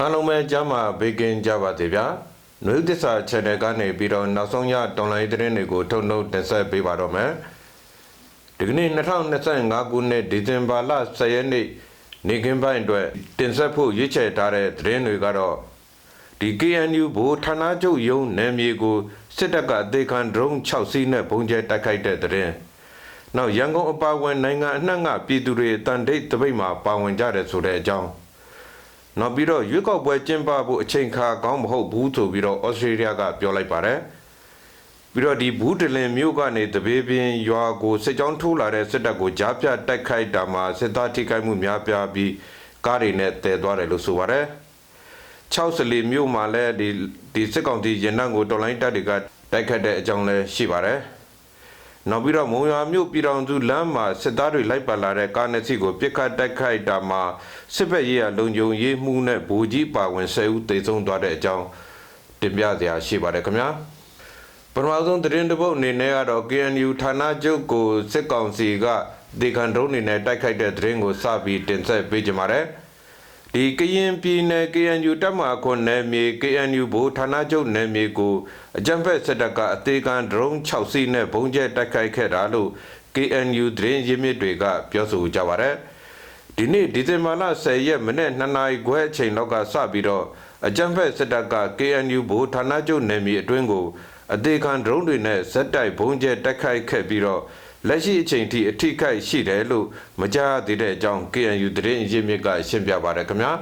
အားလုံးပဲကြားမှာဘေကင်းကြပါစေဗျာနှွေးသစ္စာ channel ကနေပြီးတော့နောက်ဆုံးရတော်လိုင်းသတင်းတွေကိုထုတ်နှုတ်တင်ဆက်ပေးပါတော့မယ်ဒီကနေ့2025ခုနှစ်ဒီဇင်ဘာလ10ရက်နေ့နေ့ကင်းပိုင်းအတွက်တင်ဆက်ဖို့ရွေးချယ်ထားတဲ့သတင်းတွေကတော့ဒီ KNU ဘိုးဌာနချုပ်ရုံးနယ်မြေကိုစစ်တပ်ကအသေးခံ drone 6စီးနဲ့ပုံကျဲတိုက်ခိုက်တဲ့သတင်းနောက်ရန်ကုန်အပါအဝင်နိုင်ငံအနှံ့ကပြည်သူတွေတန်တိတ်တပိတ်မှာပါဝင်ကြတယ်ဆိုတဲ့အကြောင်း နောက်ပြီးတော့ရွေးကောက်ပွဲကျင်းပဖို့အချိန်ခါကောင်းမဟုတ်ဘူးဆိုပြီးတော့ဩစတြေးလျကပြောလိုက်ပါတယ်ပြီးတော့ဒီဘူးတလင်မြို့ကနေတပေပင်ရွာကိုစစ်ကြောင်းထိုးလာတဲ့စစ်တပ်ကိုကြားပြတိုက်ခိုက်တာမှာစစ်သားထိခိုက်မှုများပြားပြီးကားတွေနဲ့တည်သွားတယ်လို့ဆိုပါတယ်64မြို့မှာလည်းဒီဒီစစ်ကောင်စီရင်နှံကိုတော်လိုင်းတပ်တွေကတိုက်ခတ်တဲ့အကြောင်းလည်းရှိပါတယ် နောက်ပြီးတော့မုံရွာမြို့ပြည်တော်စုလမ်းမှာစစ်သားတွေလိုက်ပါလာတဲ့ကားနှစ်စီးကိုပြစ်ခတ်တိုက်ခိုက်တာမှာစစ်ဘက်ရေးရလုံခြုံရေးမှုနဲ့ဗိုလ်ကြီးပါဝင်10ဦးသေဆုံးသွားတဲ့အကြောင်းတင်ပြစရာရှိပါတယ်ခင်ဗျာပထမဆုံးသတင်းတစ်ပုဒ်အနေနဲ့ကတော့ KNU ဌာနချုပ်ကိုစစ်ကောင်စီကဒေခံဒရုန်းတွေနဲ့တိုက်ခိုက်တဲ့သတင်းကိုစပြီးတင်ဆက်ပေးကြပါမယ် ဒီကရင်ပြည်နယ် KNU တပ်မခွန်နယ်မြေ KNU ဘိုးဌာနချုပ်နယ်မြေကိုအကြံဖက်စစ်တပ်ကအသေးခံဒရုန်း6စီးနဲ့ဘုံကျဲတိုက်ခိုက်ခဲ့တာလို့ KNU သတင်းရင်းမြစ်တွေကပြောဆိုကြပါဗျ။ဒီနေ့ဒီဇင်ဘာလ10ရက်မနေ့2နာရီခွဲအချိန်လောက်ကစပြီးတော့အကြံဖက်စစ်တပ်က KNU ဘိုးဌာနချုပ်နယ်မြေအတွင်းကိုအသေးခံဒရုန်းတွေနဲ့ဇက်တိုက်ဘုံကျဲတိုက်ခိုက်ခဲ့ပြီးတော့ လက်ရှိအချိန်ထိအထိခိုက်ရှိတယ်လို့မကြားသေးတဲ့အကြောင်း KNU သတင်းရင်းမြစ်ကရှင်းပြပါတယ်ခင်ဗျာ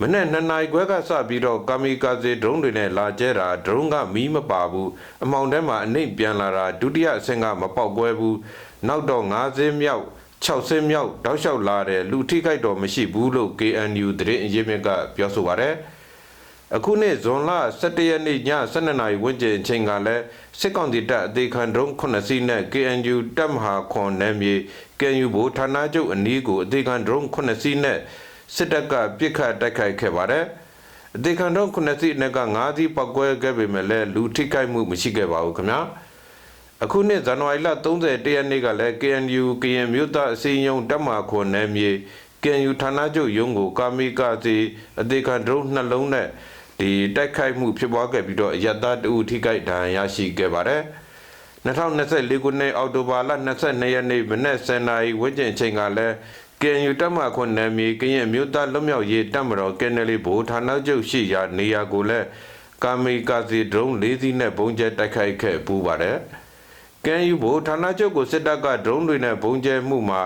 မနေ့နှစ်နာရီခွဲကစပြီးတော့ကာမီကာဇေဒရုန်းတွေနဲ့လာကျဲတာဒရုန်းကမီးမပါဘူးအမောင်ထဲမှာအနှိမ့်ပြန်လာတာဒုတိယအဆင့်ကမပေါက်ကွဲဘူးနောက်တော့၅စင်းမြောက်6ဆင်းမြောက်တောက်လျှောက်လာတယ်လူထိခိုက်တော့မရှိဘူးလို့ KNU သတင်းအရင်းမြစ်ကပြောဆိုပါတယ် အခုနေ့ဇွန်လ17ရက်နေ့ည12နာရီဝန်းကျင်အချိန်ကလည်းစစ်ကောင်စီတပ်အသေးခံဒရုန်း9စီးနဲ့ KNU တပ်မဟာခွန်နယ်မြေ KNU ဘိုဌာနချုပ်အနီးကိုအသေးခံဒရုန်း9စီးနဲ့စစ်တပ်ကပစ်ခတ်တိုက်ခိုက်ခဲ့ပါတယ်အသေးခံဒရုန်း9စီးနဲ့က9စီးပောက်ကွဲခဲ့ပေမဲ့လည်းလူထိခိုက်မှုမရှိခဲ့ပါဘူးခင်ဗျာအခုနှစ်ဇန်နဝါရီလ30ရက်နေ့ကလည်း KNU ကရင်မြို့သားအစည်းအရုံးတပ်မဟာခွန်နယ်မြေ KNU ဌာနချုပ်ရုံးကိုကာမီကာစီအသေးခံဒရုန်းနှလုံးနဲ့ ဒီတိုက်ခိုက်မှုဖြစ်ပွားခဲ့ပြီးတော့အယက်သားတဦးထိခိုက်ဒဏ်ရာရရှိခဲ့ပါတယ်2024ခုနှစ်အောက်တိုဘာလ22ရက်နေ့မနက်10:00နာရီဝန်းကျင်အချိန်ကလည်း KNU တပ်မခွန်နယ်မြေကရင်မြို့သားလွတ်မြောက်ရေးတပ်မတော်ကယ်နယ်လီဘိုဌာနချုပ်ရှိရာနေရာကိုလည်းကာမီကာစီဒရုန်း၄စီးနဲ့ပုံကျဲတိုက်ခိုက်ခဲ့ပူပါတယ်။ကန်ယူဘိုဌာနချုပ်ကိုစစ်တပ်ကဒရုန်းတွေနဲ့ပုံကျဲမှုမှာ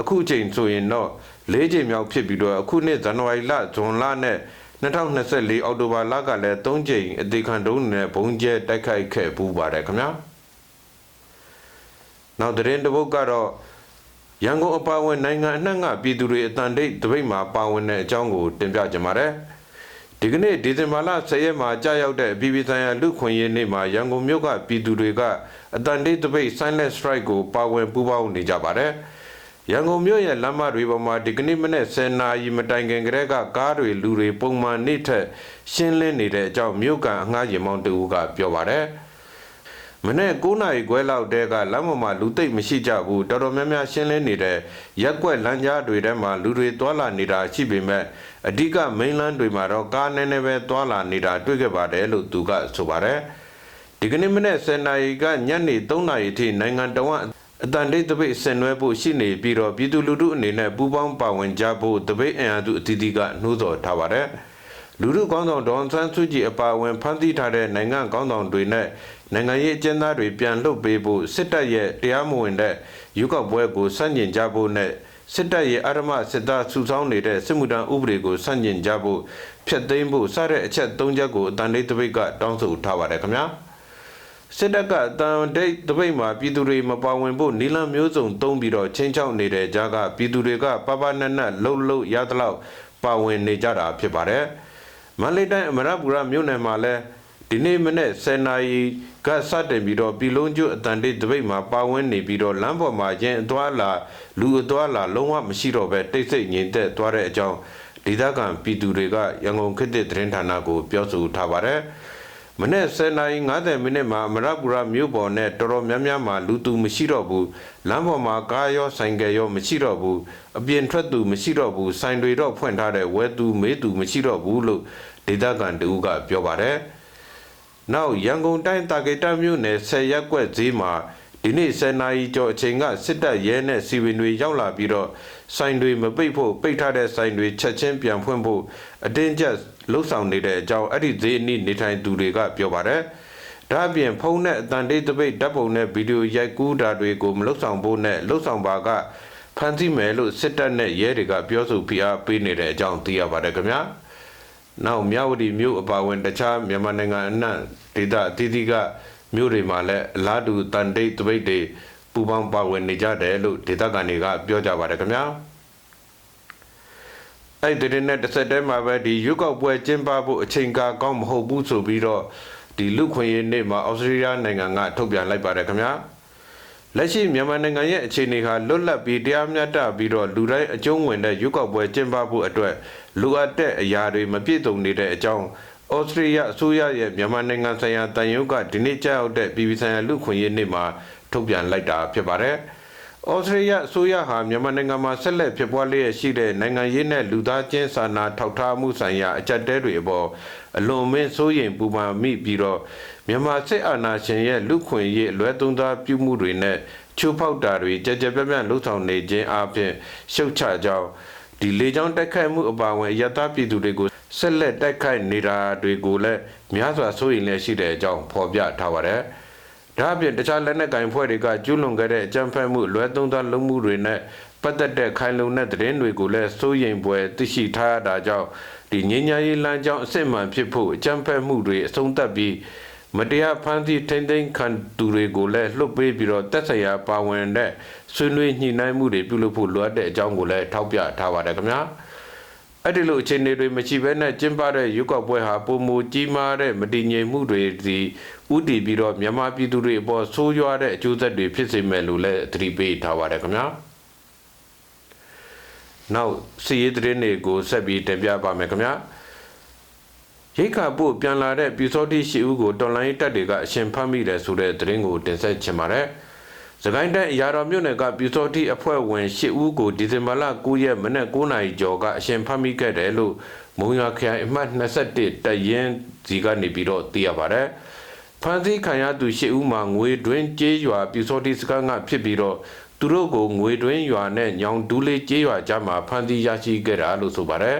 အခုချိန်ဆိုရင်တော့၄ချိန်မြောက်ဖြစ်ပြီးတော့အခုနှစ်ဇန်နဝါရီလဇွန်လနဲ့ 2024အောက်တိုဘာလကလည်း၃ကြိမ်အသေးခံဒုံးနဲ့ဘုံကျဲတိုက်ခိုက်ခဲ့ပူပါတယ်ခင်ဗျာနောက်သတင်းတစ်ပုဒ်ကတော့ရန်ကုန်အပါအဝင်နိုင်ငံအနှံ့ကပြည်သူတွေအတန်တိတ်တပိတ်မှာပါဝင်တဲ့အကြောင်းကိုတင်ပြကြပါမယ်ဒီကနေ့ဒီဇင်ဘာလ10ရက်မှာကြာရောက်တဲ့ပြည်ပြည်ဆိုင်ရာလူခွင့်ရေးနေ့မှာရန်ကုန်မြို့ကပြည်သူတွေကအတန်တိတ်တပိတ် silent strike ကိုပါဝင်ပူးပေါင်းနေကြပါတယ်။ ရန်ကုန်မြို့ရဲ့လမ်းမတွေပေါ်မှာဒီကနေ့မနေ့10နာရီမတိုင်ခင်ကတည်းကကားတွေလူတွေပုံမှန်နေ့ထက်ရှင်းလင်းနေတဲ့အကြောင်းမြို့ကန်အငှားရင်မောင်းတူကပြောပါတယ်။မနေ့9နာရီခွဲလောက်တည်းကလမ်းပေါ်မှာလူသိပ်မရှိကြဘူးတော်တော်များများရှင်းလင်းနေတဲ့ရက်ွက်လမ်းကြားတွေထဲမှာလူတွေသွာလာနေတာရှိပေမဲ့အဓိကမိန်းလမ်းတွေမှာတော့ကားနည်းနည်းပဲသွာလာနေတာတွေ့ခဲ့ပါတယ်လို့သူကဆိုပါတယ်။ဒီကနေ့မနေ့10နာရီကညနေ3နာရီထိနိုင်ငံတော်အ တန်တိတ်တပိတ်ဆင်နွှဲဖို့ရှိနေပြီးတော့ပြည်သူလူထုအနေနဲ့ပူးပေါင်းပါဝင်ကြဖို့တပိတ်အင်အားစုအသီးသီးကနှိုးဆော်ထားပါတယ်လူထုကောင်းဆောင်ဒေါန်ဆန်းစုကြည်အပါအဝင်ဖမ်းဆီးထားတဲ့နိုင်ငံကောင်းဆောင်တွေနဲ့နိုင်ငံရေးအကျဉ်းသားတွေပြန်လွှတ်ပေးဖို့စစ်တပ်ရဲ့တရားမဝင်တဲ့ရွေးကောက်ပွဲကိုစန့်ကျင်ကြဖို့နဲ့စစ်တပ်ရဲ့အာရမစစ်သားစုဆောင်းနေတဲ့စစ်မှုထမ်းဥပဒေကိုစန့်ကျင်ကြဖို့ဖျက်သိမ်းဖို့စတဲ့အချက်၃ချက်ကိုအတန်လေးတပိတ်ကတောင်းဆိုထားပါတယ်ခင်ဗျာ။ စစ်တပ်ကတန်ဒိတ်တပိတ်မှာပြည်သူတွေမပါဝင်ဖို့နီလန်မျိုးစုံသုံးပြီးတော့ချင်းချောက်နေတဲ့ကြားကပြည်သူတွေကပပနက်နက်လှုပ်လှုပ်ရသလောက်ပါဝင်နေကြတာဖြစ်ပါတယ်။မန္တလေးတိုင်းအမရပူရမြို့နယ်မှာလည်းဒီနေ့မနေ့10နာရီကစတင်ပြီးတော့ပြည်လုံးကျွအတန်တိတ်တပိတ်မှာပါဝင်နေပြီးတော့လမ်းပေါ်မှာရင်အသွားလာလူအသွားလာလုံးဝမရှိတော့ပဲတိတ်ဆိတ်ငြိမ်သက်သွားတဲ့အကြောင်းဒေသခံပြည်သူတွေကရန်ကုန်ခေတ်သစ်သတင်းဌာနကိုပြောဆိုထားပါတယ်။ မနေ့10:50မိနစ်မှာအမရပူရမြို့ပေါ်နဲ့တော်တော်များများမှာလူသူမရှိတော့ဘူးလမ်းပေါ်မှာကားရောဆိုင်ကယ်ရောမရှိတော့ဘူးအပြင်ထွက်သူမရှိတော့ဘူးဆိုင်တွေတော့ဖွင့်ထားတဲ့ဝဲသူမေးသူမရှိတော့ဘူးလို့ဒေသခံတဦးကပြောပါတယ်နောက်ရန်ကုန်တိုင်းတာကေတမြို့နယ်ဆယ်ရက်ကွက်ဈေးမှာ ဒီနေ့10နာရီကျော်အချိန်ကစစ်တပ်ရဲနဲ့စီဝင်တွေရောက်လာပြီးတော့ဆိုင်တွေမပိတ်ဖို့ပိတ်ထားတဲ့ဆိုင်တွေချက်ချင်းပြန်ဖွင့်ဖို့အတင်းကျပ်လှုပ်ဆောင်နေတဲ့အကြောင်းအဲ့ဒီဈေးအနီးနေထိုင်သူတွေကပြောပါတယ်။ဒါအပြင်ဖုန်းနဲ့အတန်တေးတပိတ်ဓာတ်ပုံနဲ့ဗီဒီယိုရိုက်ကူးတာတွေကိုမလှုပ်ဆောင်ဖို့နဲ့လှုပ်ဆောင်ပါကဖမ်းဆီးမယ်လို့စစ်တပ်နဲ့ရဲတွေကပြောဆိုဖိအားပေးနေတဲ့အကြောင်းသိရပါတယ်ခင်ဗျာ။နောက်မြဝတီမြို့အပါအဝင်တခြားမြန်မာနိုင်ငံအနှံ့ဒေသအသီးသီးက မြို့တွေမှာလည်းအလားတူတန်တိတ်တပိတ်တွေပူပေါင်းပါဝင်နေကြတယ်လို့ဒေသခံတွေကပြောကြပါတယ်ခင်ဗျာအဲ့ဒီတဲ့နဲ့တစ်ဆက်တည်းမှာပဲဒီရွက်ကောက်ပွဲကျင်းပဖို့အချိန်ကာကောင်းမဟုတ်ဘူးဆိုပြီးတော့ဒီလူခွင့်ရေးနေ့မှာဩစတြေးလျနိုင်ငံကထုတ်ပြန်လိုက်ပါတယ်ခင်ဗျာလက်ရှိမြန်မာနိုင်ငံရဲ့အခြေအနေဟာလွတ်လပ်ပြီးတရားမျှတပြီးတော့လူတိုင်းအကျုံးဝင်တဲ့ရွက်ကောက်ပွဲကျင်းပဖို့အတွက်လိုအပ်တဲ့အရာတွေမပြည့်စုံနေတဲ့အကြောင်း ဩစတြေးလျအစိုးရရဲ့မြန်မာနိုင်ငံဆိုင်ရာတန်ယုံကဒီနေ့ကြောက်တဲ့ပြည်ပဆိုင်ရာလူခွင့်ရေးနေ့မှာထုတ်ပြန်လိုက်တာဖြစ်ပါတယ်။ဩစတြေးလျအစိုးရဟာမြန်မာနိုင်ငံမှာဆက်လက်ဖြစ်ပွားလျက်ရှိတဲ့နိုင်ငံရေးနဲ့လူသားချင်းစာနာထောက်ထားမှုဆိုင်ရာအကြက်တဲတွေအပေါ်အလွန်မင်းစိုးရိမ်ပူပန်မိပြီးတော့မြန်မာစစ်အာဏာရှင်ရဲ့လူခွင့်ရေးအလွဲသုံးစားပြုမှုတွေနဲ့ချိုးဖောက်တာတွေကြကြပြန့်ပြန့်လှုပ်ဆောင်နေခြင်းအပြင်ရှုတ်ချကြောင်း ဒီလေကြောင်းတိုက်ခိုက်မှုအပါအဝင်ရတပြည်သူတွေကိုဆက်လက်တိုက်ခိုက်နေတာတွေကိုလည်းများစွာစိုးရိမ်လျက်ရှိတဲ့အကြောင်းဖော်ပြထားပါတယ်။ဒါအပြင်တခြားလက်နက်ကင်ဖွဲ့တွေကကျူးလွန်ခဲ့တဲ့အကြမ်းဖက်မှုလွဲသုံးသားလုံးမှုတွေနဲ့ပတ်သက်တဲ့ခိုင်လုံတဲ့သတင်းတွေကိုလည်းစိုးရိမ်ပွဲသိရှိထားရတာကြောင့်ဒီငញ្ញရေးလမ်းကြောင်းအစစ်မှန်ဖြစ်ဖို့အကြမ်းဖက်မှုတွေအဆုံးသတ်ပြီး မတရားဖမ်းဆီးထိမ့်သိမ်းခံသူတွေကိုလည်းလွတ်ပေးပြီးတော့တက်ဆိုင်ရာပါဝင်တဲ့ဆွေးနွေးညှိနှိုင်းမှုတွေပြုလုပ်ဖို့လိုအပ်တဲ့အကြောင်းကိုလည်းထောက်ပြထားပါတယ်ခင်ဗျာအဲ့ဒီလိုအခြေအနေတွေမရှိဘဲနဲ့ကျင်းပတဲ့ရုပ်ောက်ပွဲဟာပုံမူကြီးမားတဲ့မတည်ငြိမ်မှုတွေဒီဥတည်ပြီးတော့မြန်မာပြည်သူတွေအပေါ်ဆိုးရွားတဲ့အကျိုးဆက်တွေဖြစ်စေမယ်လို့လည်းသတိပေးထားပါတယ်ခင်ဗျာနောက်စီရေးသတင်းတွေကိုဆက်ပြီးတင်ပြပါမယ်ခင်ဗျာ ရိတ်ခါပို့ပြန်လာတဲ့ပြူစောတိရှိဦးကိုတော်လိုင်းတပ်တွေကအရှင်ဖမ်းမိတယ်ဆိုတဲ့သတင်းကိုတင်ဆက်ချင်ပါတယ်။စကိုင်းတိုင်းအရာတော်မြို့နယ်ကပြူစောတိအဖွဲ့ဝင်ရှိဦးကိုဒီဇင်ဘာလ9ရက်မနက်9နာရီကျော်ကအရှင်ဖမ်းမိခဲ့တယ်လို့မုံရွာခရိုင်အမှတ်21တရင်စီကနေပြီးတော့သိရပါတယ်။ဖမ်းဆီးခံရသူရှိဦးမှာငွေတွင်းကျေးရွာပြူစောတိစခန်းကဖြစ်ပြီးတော့သူတို့ကိုငွေတွင်းရွာနဲ့ညောင်ဒူးလေးကျေးရွာကြားမှာဖမ်းဆီးရရှိခဲ့တာလို့ဆိုပါတယ်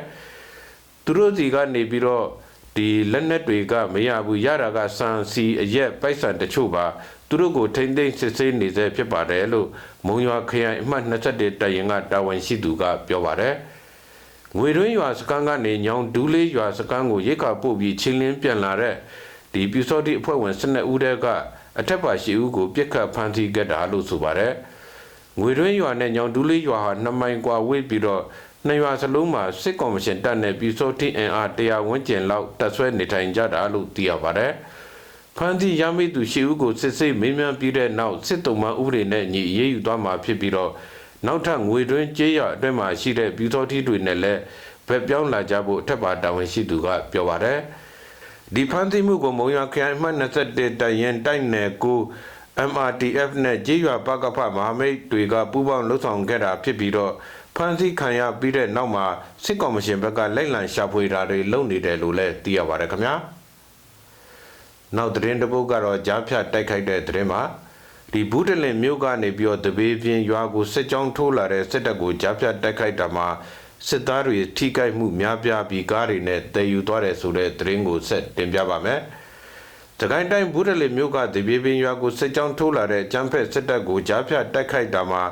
။သူတို့စီကနေပြီးတော့ ဒီလက်နက်တွေကမရဘူးရတာကစံစီအရက်ပိုက်ဆံတချို့ပါသူတို့ကိုထိမ့်သိမ့်စစ်ဆေးနေစေဖြစ်ပါတယ်လို့မုံရွာခရိုင်အမှတ်21တရင်ကတာဝန်ရှိသူကပြောပါတယ်ငွေတွင်းရွာစကန်းကနေညောင်ဒူးလေးရွာစကန်းကိုရိတ်ခါပို့ပြီးချင်းလင်းပြန်လာတဲ့ဒီပြူစောတိအဖွဲ့ဝင်12ဦးတည်းကအထက်ပါရှိဦးကိုပြစ်ခတ်ဖမ်းဆီးခဲ့တာလို့ဆိုပါတယ်ငွေတွင်းရွာနဲ့ညောင်ဒူးလေးရွာဟာနှစ်မိုင်กว่าဝေးပြီးတော့ နှစ်ရွာစလုံးမှာစစ်ကော်မရှင်တပ်နဲ့ပြည်စောတိအင်အားတရားဝန်းကျင်လောက်တပ်ဆွဲနေထိုင်ကြတာလို့သိရပါတယ်။ဖန်တီရမိသူရှိဦးကိုစစ်စိတ်မင်းမြန်ပြီးတဲ့နောက်စစ်တုံးမဥပဒေနဲ့ညီအေးအေးယူသွားမှာဖြစ်ပြီးတော့နောက်ထပ်ငွေတွင်းကြေးရအတွင်းမှာရှိတဲ့ပြည်စောတိတွေနဲ့လည်းဗက်ပြောင်းလာကြဖို့အထက်ပါတာဝန်ရှိသူကပြောပါတယ်။ဒီဖန်တီမှုကိုမုံရခရိုင်မှ21တိုင်ရင်တိုက်နယ်ကို MRTF နဲ့ကြေးရွာပကဖမဟာမိတ်တွေကပူးပေါင်းလှုပ်ဆောင်ခဲ့တာဖြစ်ပြီးတော့ ဖမ်းဆီးခံရပြီးတဲ့နောက်မှာစစ်ကောင်မရှင်ဘက်ကလိုက်လံရှာဖွေတာတွေလုပ်နေတယ်လို့လည်းသိရပါတယ်ခင်ဗျာနောက်သတင်းတစ်ပုဒ်ကတော့ကြားဖြတ်တိုက်ခိုက်တဲ့သတင်းမှာဒီဘူးတလင်မြို့ကနေပြီးတော့တပေးပြင်းရွာကိုစစ်ကြောင်းထိုးလာတဲ့စစ်တပ်ကိုကြားဖြတ်တိုက်ခိုက်တာမှာစစ်သားတွေထိခိုက်မှုများပြားပြီးကားတွေနဲ့တည်ယူသွားတယ်ဆိုတဲ့သတင်းကိုဆက်တင်ပြပါမယ်။တကိုင်းတိုင်းဘူးတလင်မြို့ကတပေးပြင်းရွာကိုစစ်ကြောင်းထိုးလာတဲ့ကျန်းဖက်စစ်တပ်ကိုကြားဖြတ်တိုက်ခိုက်တာမှာ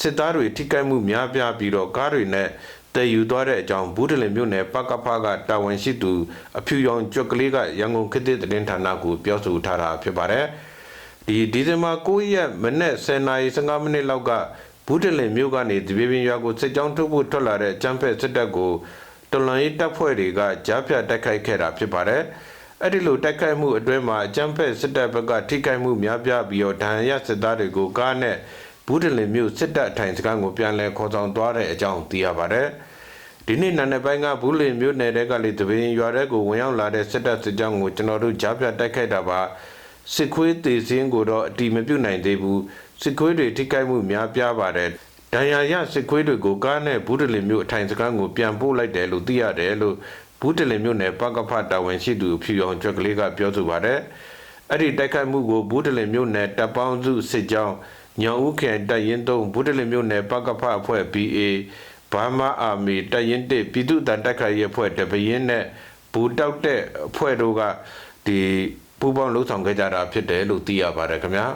စစ်သားတွေထိခိုက်မှုများပြားပြီးတော့ကားတွေနဲ့တည်ယူသွားတဲ့အကြောင်းဘူးတလင်မြို့နယ်ပကဖကတာဝန်ရှိသူအဖြူရောင်ကြွက်ကလေးကရန်ကုန်ခေတ်သစ်သတင်းဌာနကိုပြောဆိုထားတာဖြစ်ပါတယ်။ဒီဒီဇင်ဘာ9ရက်မနေ့10:15မိနစ်လောက်ကဘူးတလင်မြို့ကနေတပြေပင်ရွာကိုစစ်ကြောင်းထုတ်ဖို့ထွက်လာတဲ့ကျန်းဖက်စစ်တပ်ကိုတလွန်ရေးတပ်ဖွဲ့တွေကကြားဖြတ်တိုက်ခိုက်ခဲ့တာဖြစ်ပါတယ်။အဲ့ဒီလိုတိုက်ခိုက်မှုအတွင်းမှာအကြမ်းဖက်စစ်တပ်ဘက်ကထိခိုက်မှုများပြားပြီးတော့ဒဏ်ရာစစ်သားတွေကိုကားနဲ့ ဘူးတလင်မြို့စစ်တပ်ထိုင်စခန်းကိုပြန်လည်ခေါ်ဆောင်သွားတဲ့အကြောင်းသိရပါတယ်။ဒဒီနေ့နံနက်ပိုင်းကဘူးလင်မြို့နယ်တဲကလေတပင်းရွာတဲ့ကိုဝင်ရောက်လာတဲ့စစ်တပ်စစ်ကြောင်းကိုကျွန်တော်တို့ကြားပြတိုက်ခိုက်တာပါစစ်ခွေးတေစင်းကိုတော့အတီမပြုတ်နိုင်သေးဘူးစစ်ခွေးတွေထိခိုက်မှုများပြားပါတယ်ဒဏ်ရာရစစ်ခွေးတွေကိုကားနဲ့ဘူးတလင်မြို့အထိုင်စခန်းကိုပြန်ပို့လိုက်တယ်လို့သိရတယ်လို့ဘူးတလင်မြို့နယ်ပကဖတာဝန်ရှိသူဖြူရောင်ကျွက်ကလေးကပြောဆိုပါတယ်အဲ့ဒီတိုက်ခိုက်မှုကိုဘူးတလင်မြို့နယ်တပ်ပေါင်းစုစစ်ကြောင်း ညောင်ဦးခင်တပ်ရင်းသုံးဘူးတလင်မြို့နယ်ပကဖအဖွဲ့ BA ဘာမာအာမီတရင်တစ်ပြည်သူ့တန်တက်ခိုင်ရဲ့ဖွဲ့တပရင်နဲ့ဘူတောက်တဲ့အဖွဲ့တို့ကဒီပူးပေါင်းလှုပ်ဆောင်ခဲ့ကြတာဖြစ်တယ်လို့သိရပါတယ်ခင်ဗျာ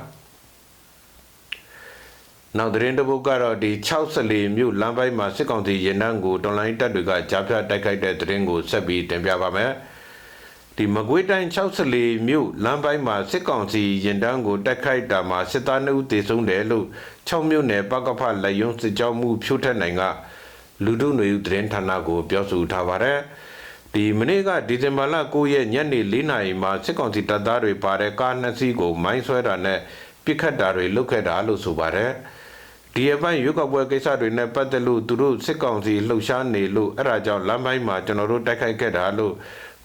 နောက်သတင်းတစ်ပုဒ်ကတော့ဒီ64မြို့လမ်းပိုင်းမှာစစ်ကောင်စီရင်နှန်းကိုတော်လိုင်းတပ်တွေကကြားဖြတ်တိုက်ခိုက်တဲ့သတင်းကိုဆက်ပြီးတင်ပြပါမယ် ဒီမကွေးတိုင်း64မြို့လမ်းပိုင်းမှာစစ်ကောင်စီရင်တန်းကိုတိုက်ခိုက်တာမှာစစ်သားနှုတ်တေဆုံးတယ်လို့6မြို့နယ်ပကဖလက်ယုံစစ်ကြောမှုဖြိုးထက်နိုင်ကလူတို့ຫນွေဦးသတင်းဌာနကို ပြောဆိုထားပါတယ်။ဒီမနေ့ကဒီဇင်ဘာလ9ရက်ညနေ4နာရီမှာစစ်ကောင်စီတပ်သားတွေပါတဲ့ကားနှစ်စီးကို မိုင်းဆွဲတာနဲ့ပစ်ခတ်တာတွေလုပ်ခဲ့တာလို့ဆိုပါတယ်။ဒီအပိုင်းရွေးကောက်ပွဲကိစ္စတွေနဲ့ပတ်သက်လို့သူတို့စစ်ကောင်စီလှုပ်ရှားနေလို့အဲ့ဒါကြောင့်လမ်းပိုင်းမှာကျွန်တော်တို့တိုက်ခိုက်ခဲ့တာလို့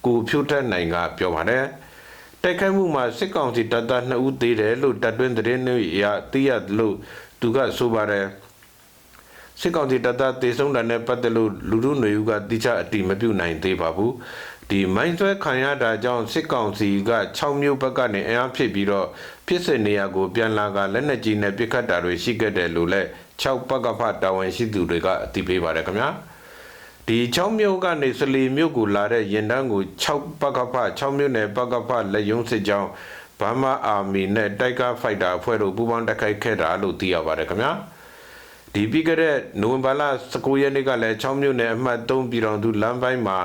ကိုဖြိုးထက်နိုင်ကပြောပါတယ်။တိုက်ခိုက်မှုမှာစစ်ကောင်စီတပ်သား2ဦးသေးတယ်လို့တပ်တွင်းသတင်းတွေအရသိရလို့သူကဆိုပါတယ်။စစ်ကောင်စီတပ်သားတေဆုံးတာနဲ့ပတ်သက်လို့လူလူຫນွေဦးကတိကျအတိမပြုနိုင်သေးပါဘူးဒီမိုင်းဆွဲခံရတာကြောင့်စစ်ကောင်စီက6မျိုးဘက်ကနေအင်အားဖြစ်ပြီးတော့ဖြစ်စဉ်နေရာကိုပြန်လာကလက်နက်ကြီးနဲ့ပစ်ခတ်တာတွေရှိခဲ့တယ်လို့လည်း6ပကဖတာဝန်ရှိသူတွေကအသိပေးပါတယ်ခင်ဗျာ ဒီ6မြို့ကနေစလီမြို့ကိုလာတဲ့ရင်တန်းကို6ပကဖ6မြို့နယ်ပကဖလက်ယုံစစ်ကြောင်းဘာမာအာမီနဲ့တိုက်ကားဖိုက်တာအဖွဲ့တို့ပူးပေါင်းတိုက်ခိုက်ခဲ့တာလို့သိရပါတယ်ခင်ဗျာဒီပြီးခဲ့တဲ့နိုဝင်ဘာလ19ရက်နေ့ကလည်း6မြို့နယ်အမှတ်3ပြည်တော်သူလမ်းပိုင်းမှာ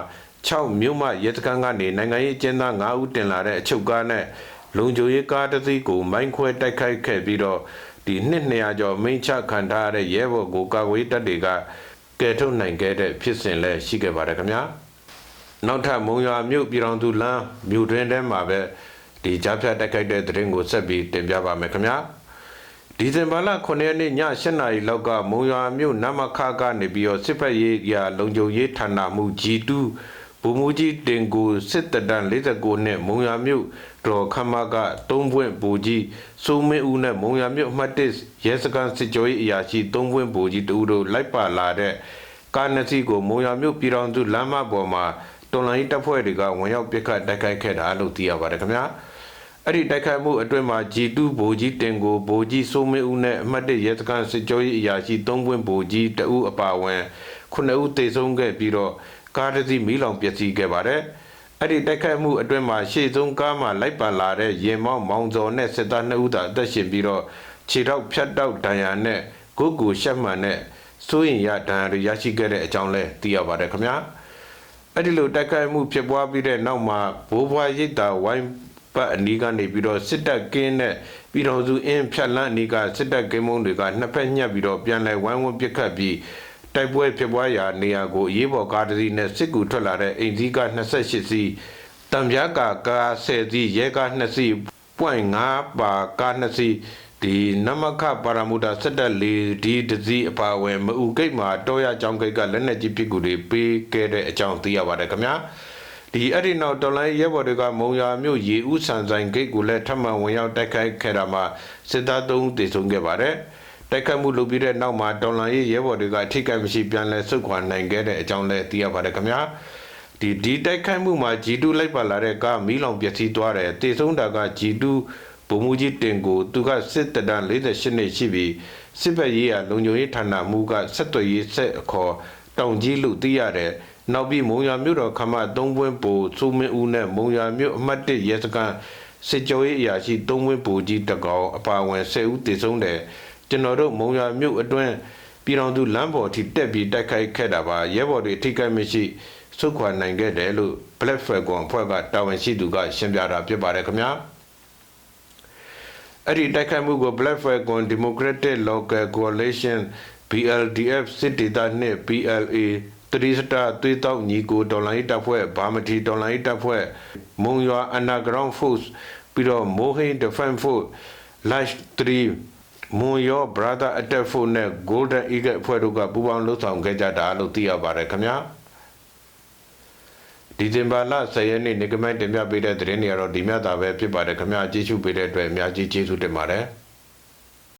6မြို့မှရဲစခန်းကနေနိုင်ငံရေးကျင်းသား9ဦးတင်လာတဲ့အချုပ်ကားနဲ့လုံခြုံရေးကားတစ်စီးကိုမိုင်းခွဲတိုက်ခိုက်ခဲ့ပြီးတော့ဒီနှစ်200ကျော်မိန့်ချခံထားရတဲ့ရဲဘော်ကိုကာကွယ်တပ်တွေက ကယ်ထုတ်နိုင်ခဲ့တဲ့ဖြစ်စဉ်လည်းရှိခဲ့ပါတယ်ခင်ဗျာနောက်ထပ်မုံရွာမြို့ပြည်တော်သူလမ်းမြို့တွင်ထဲမှာပဲဒီကြားဖြတ်တိုက်ခိုက်တဲ့သတင်းကိုဆက်ပြီးတင်ပြပါမယ်ခင်ဗျာဒီဇင်ဘာလ9ရက်နေ့ည8နာရီလောက်ကမုံရွာမြို့နမခကနေပြီးတော့စစ်ဖက်ရေးရာလုံခြုံရေးဌာနမှု G2 ဘူမူကြီးတင်ကိုစစ်တဒန်49နဲ့မုံရွာမြို့တော်ခမက3ပွင့်ဘူကြီးစိုးမင်းဦးနဲ့မုံရွာမြို့အမှတ်1ရဲစခန်းစစ်ကြောရေးအရာရှိ3ပွင့်ဘူကြီးတူတို့လိုက်ပါလာတဲ့ကားနှစ်စီးကိုမုံရွာမြို့ပြည်တော်စုလမ်းမပေါ်မှာတော်လိုင်းတပ်ဖွဲ့တွေကဝင်ရောက်ပစ်ခတ်တိုက်ခိုက်ခဲ့တာလို့သိရပါတယ်ခင်ဗျာ။အဲ့ဒီတိုက်ခိုက်မှုအတွင်းမှာ G2 ဗိုလ်ကြီးတင်ကိုဗိုလ်ကြီးစိုးမင်းဦးနဲ့အမှတ်၁ရဲစခန်းစစ်ကြောရေးအရာရှိ၃ပွင့်ဗိုလ်ကြီးတဦးအပါအဝင်9ဦးသေဆုံးခဲ့ပြီးတော့ ကားတစ်စီးမီးလောင်ပျက်စီးခဲ့ပါတယ်။အဲ့ဒီတိုက်ခိုက်မှုအတွင်းမှာရှေ့ဆုံးကားမှာလိုက်ပါလာတဲ့ရင်မောင်းမောင်စော်နဲ့စစ်သား2ဦးသာအသက်ရှင်ပြီးတော့ခြေထောက်ဖြတ်တောက်ဒဏ်ရာနဲ့ကိုယ်ကိုရှက်မှန်နဲ့စိုးရင်ရဒဏ်ရာတွေရရှိခဲ့တဲ့အကြောင်းလဲသိရပါတယ်ခင်ဗျာ။အဲ့ဒီလိုတိုက်ခိုက်မှုဖြစ်ပွားပြီးတဲ့နောက်မှာဘိုးဘွားရိတ်တာဝိုင်းပတ်အနီးကနေပြီးတော့စစ်တပ်ကင်းတဲ့ပြည်တော်စုအင်းဖြတ်လန်းအနီးကစစ်တပ်ကင်းမုံတွေကနှစ်ဖက်ညှက်ပြီးတော့ပြန်လဲဝိုင်းဝန်းပစ်ခတ်ပြီး တိုက်ပွဲဖြစ်ပွားရာနေရာကိုအရေးပေါ်ကားတစ်စီးနဲ့စစ်ကူထွက်လာတဲ့အိမ်စီးကား28စီးတံပြားကာကား10စီးရဲကား2စီး .5 ပါကား2စီးဒီနမခပါရမူတာစက်တက်လေးဒီတစည်းအပါဝင်မအူဂိတ်မှာတောရကြောင်းဂိတ်ကလက်နက်ကြီးပစ်ကူတွေပေးခဲ့တဲ့အကြောင်းသိရပါတယ်ခင်ဗျာဒီအဲ့ဒီနောက်တော်လိုင်းရဲဘော်တွေကမုံရွာမြို့ရေဦးဆန်ဆိုင်ဂိတ်ကိုလည်းထပ်မံဝင်ရောက်တိုက်ခိုက်ခဲ့တာမှာစစ်သား၃ဦးသေဆုံးခဲ့ပါတယ် တိုက်ခိုက်မှုလုပ်ပြီးတဲ့နောက်မှာတော်လိုင်းရဲဘော်တွေကထိခိုက်မရှိပြန်လဲဆုတ်ခွာနိုင်ခဲ့တဲ့အကြောင်းလည်းသိရပါတယ်ခင်ဗျာဒီဒီတိုက်ခိုက်မှုမှာ G2 လိုက်ပါလာတဲ့ကားမီးလောင်ပျက်စီးသွားတယ်တေဆုံးတာက G2 ဗိုလ်မှူးကြီးတင်ကိုသူကစစ်တဒန်48နှစ်ရှိပြီးစစ်ဘက်ရေးရလုံခြုံရေးဌာနမှူးကဆက်သွယ်ရေးဆက်အခေါ်တောင်ကြီးလို့သိရတယ်နောက်ပြီးမုံရမြို့တော်ခမသုံးပွင့်ပူစုမင်းဦးနဲ့မုံရမြို့အမှတ်1ရဲစခန်းစစ်ကြောရေးအရာရှိသုံးပွင့်ပူကြီးတကောင်အပါဝင်10ဦးတည်ဆုံးတယ် ကျွန်တော်တို့မုံရမြို့အတွင်းပြည်တော်သူလမ်းပေါ်ထိတက်ပြီးတိုက်ခိုက်ခဲ့တာပါရဲဘော်တွေထိခိုက်မရှိစုခွာနိုင်ခဲ့တယ်လို့ Black Falcon အဖွဲ့ကတာဝန်ရှိသူကရှင်းပြတာဖြစ်ပါတယ်ခင်ဗျာအဲ့ဒီတိုက်ခိုက်မှုကို Black Falcon Democratic Local Coalition BLDF စစ်ဒေသနှင့် PLA တတိစတာသွေးတောက်ညီကိုဒေါ်လာရေးတပ်ဖွဲ့ဘာမတီဒေါ်လာရေးတပ်ဖွဲ့မုံရွာ underground force ပြီးတော့မိုးဟိန်း defense force lash 3 မွန်ရော brother attack force နဲ့ golden eagle အဖွဲ့တို့ကပူးပေါင်းလှုပ်ဆောင်ခဲ့ကြတာလို့သိရပါတယ်ခင်ဗျာဒီဇင်ဘာလ10ရက်နေ့နေကမိုက်တင်ပြပေးတဲ့သတင်းတွေကတော့ဒီမြတ်တာပဲဖြစ်ပါတယ်ခင်ဗျာကြည့်ရှုပေးတဲ့အတွက်အများကြီးကျေးဇူးတင်ပါတယ်